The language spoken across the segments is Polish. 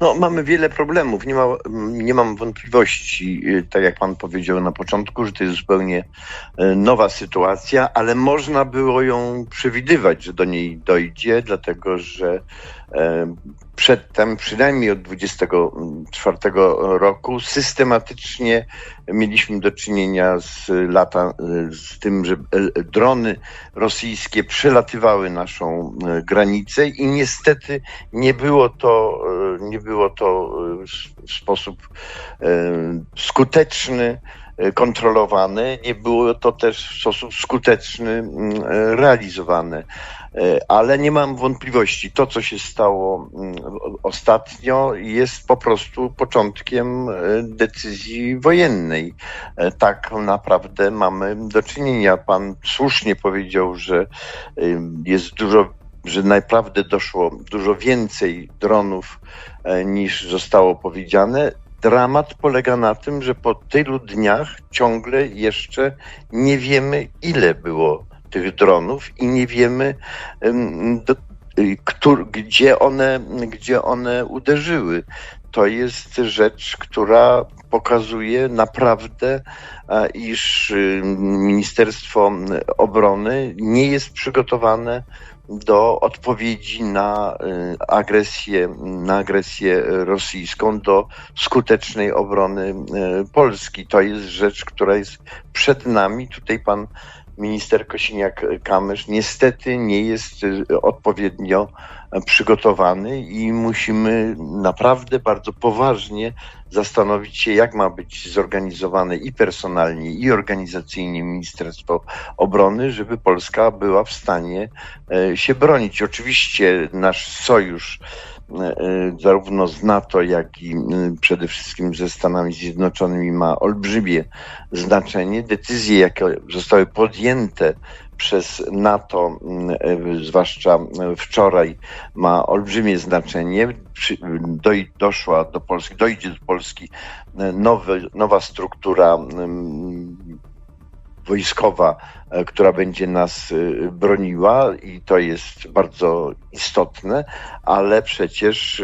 No, mamy wiele problemów. Nie, ma, nie mam wątpliwości, y, tak jak pan powiedział na początku, że to jest zupełnie y, nowa sytuacja, ale można było ją przewidywać, że do niej dojdzie, dlatego że e, przedtem, przynajmniej od 24 roku, systematycznie mieliśmy do czynienia z, lata, z tym, że drony rosyjskie przelatywały naszą granicę i niestety nie było to, nie było to w sposób skuteczny kontrolowane, nie było to też w sposób skuteczny mm, realizowane. Ale nie mam wątpliwości, to co się stało mm, ostatnio jest po prostu początkiem decyzji wojennej. Tak naprawdę mamy do czynienia. Pan słusznie powiedział, że jest dużo że naprawdę doszło dużo więcej dronów niż zostało powiedziane. Dramat polega na tym, że po tylu dniach ciągle jeszcze nie wiemy, ile było tych dronów i nie wiemy, do, któr, gdzie, one, gdzie one uderzyły. To jest rzecz, która pokazuje naprawdę, iż Ministerstwo Obrony nie jest przygotowane do odpowiedzi na y, agresję, na agresję rosyjską, do skutecznej obrony y, Polski. To jest rzecz, która jest przed nami. Tutaj pan minister Kosiniak-Kamysz niestety nie jest y, odpowiednio przygotowany i musimy naprawdę bardzo poważnie zastanowić się, jak ma być zorganizowane i personalnie, i organizacyjnie Ministerstwo Obrony, żeby Polska była w stanie e, się bronić. Oczywiście nasz sojusz e, e, zarówno z NATO, jak i przede wszystkim ze Stanami Zjednoczonymi ma olbrzymie znaczenie. Decyzje, jakie zostały podjęte przez NATO, mm, zwłaszcza wczoraj, ma olbrzymie znaczenie. doszła do Polski, dojdzie do Polski nowy, nowa struktura wojskowa, e, która będzie nas e, broniła i to jest bardzo istotne, ale przecież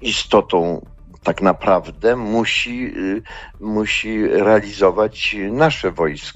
istotą tak naprawdę musi, e, musi realizować nasze wojsko.